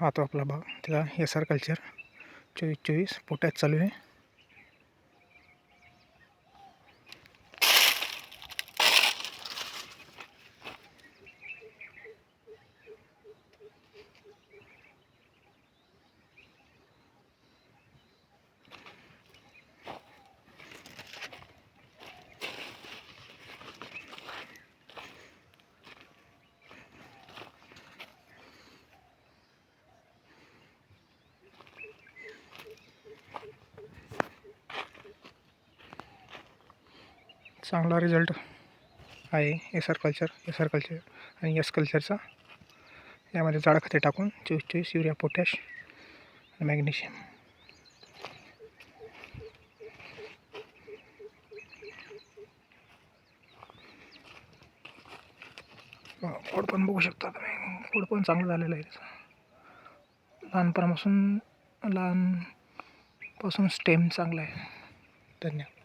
हा तो आपला भाग. त्याला एस आर कल्चर चोवीस चोवीस पोट्यात चालू आहे. चांगला रिझल्ट आहे S R culture S R culture आणि एस कल्चरचा. यामध्ये जाड खते टाकून चोवीस चोवीस युरिया पोटॅश आणि मॅग्नेशियम. खोड पण बघू शकता तुम्ही. खोड पण चांगलं झालेलं आहे त्याचं. लहानपणापासून लहानपासून स्टेम चांगला आहे. धन्यवाद.